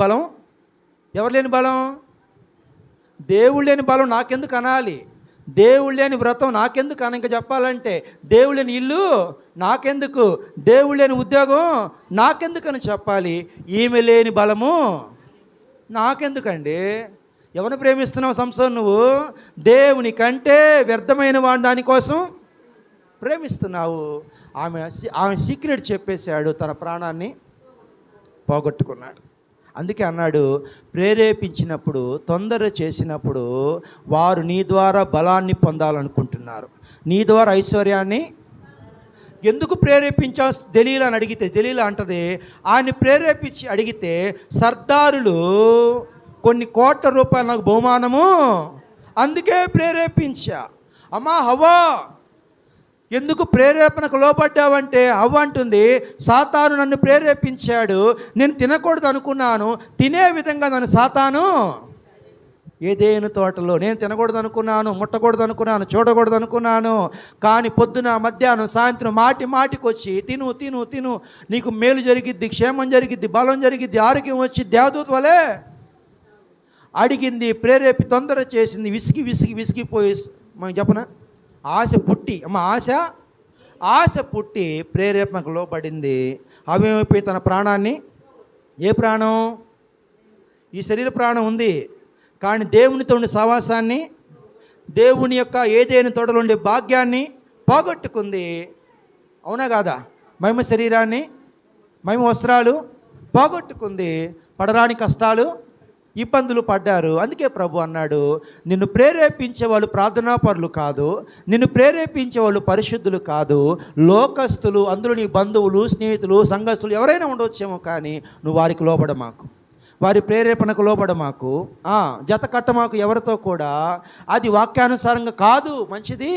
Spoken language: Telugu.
బలం? ఎవరు లేని బలం? దేవుడు లేని బలం నాకెందుకు అనాలి? దేవుడు లేని వ్రతం నాకెందుకు అని? ఇంకా చెప్పాలంటే దేవుడు లేని ఇల్లు నాకెందుకు? దేవుడు లేని ఉద్యోగం నాకెందుకని చెప్పాలి? ఈమె లేని బలము నాకెందుకండి? ఎవరిని ప్రేమిస్తున్నావు సంసారం నువ్వు? దేవుని కంటే వ్యర్థమైన వాడి దానికోసం ప్రేమిస్తున్నావు. ఆమె ఆమె సీక్రెట్ చెప్పేశాడు తన ప్రాణాన్ని పోగొట్టుకున్నాడు. అందుకే అన్నాడు ప్రేరేపించినప్పుడు తొందర చేసినప్పుడు వారు నీ ద్వారా బలాన్ని పొందాలనుకుంటున్నారు. నీ ద్వారా ఐశ్వర్యాన్ని ఎందుకు ప్రేరేపించా? దలీలా అని అడిగితే దలీలా అంటది ఆయన ప్రేరేపించి అడిగితే సర్దారులు కొన్ని కోట్ల రూపాయల నాకు బహుమానము అందుకే ప్రేరేపించా. అమ్మా హవా ఎందుకు ప్రేరేపణకు లోపడ్డావంటే అవ్వ అంటుంది సాతాను నన్ను ప్రేరేపించాడు నేను తినకూడదు అనుకున్నాను తినే విధంగా నన్ను సాతాను ఏదేను తోటలో నేను తినకూడదు అనుకున్నాను ముట్టకూడదు అనుకున్నాను చూడకూడదు అనుకున్నాను కానీ పొద్దున మధ్యాహ్నం సాయంత్రం మాటి మాటికి వచ్చి తిను తిను తిను నీకు మేలు జరిగిద్ది క్షేమం జరిగిద్ది బలం జరిగిద్ది ఆరోగ్యం వచ్చి దేవదూత వలే అడిగింది ప్రేరేపి తొందర చేసింది విసిగి విసిగి విసిగిపోయి మనం చెప్పనా? ఆశ పుట్టి అమ్మ ఆశ? ఆశ పుట్టి ప్రేరేపణకు లోపడింది అవేమైపోయి తన ప్రాణాన్ని? ఏ ప్రాణం? ఈ శరీర ప్రాణం ఉంది. కానీ దేవునితో ఉండే సహవాసాన్ని దేవుని యొక్క ఏదైనా తోటలో ఉండే భాగ్యాన్ని పోగొట్టుకుంది. అవునా కాదా? మహిమ శరీరాన్ని మహిమ వస్త్రాలు పోగొట్టుకుంది. పడరాని కష్టాలు ఇబ్బందులు పడ్డారు. అందుకే ప్రభు అన్నాడు నిన్ను ప్రేరేపించే వాళ్ళు ప్రార్థనాపరులు కాదు నిన్ను ప్రేరేపించే వాళ్ళు పరిశుద్ధులు కాదు. లోకస్తులు అందులో నీ బంధువులు స్నేహితులు సంఘస్థులు ఎవరైనా ఉండవచ్చేమో కానీ నువ్వు వారికి లోబడ మాకు వారి ప్రేరేపణకు లోబడ మాకు జత కట్ట మాకు ఎవరితో కూడా. అది వాక్యానుసారంగా కాదు మంచిది.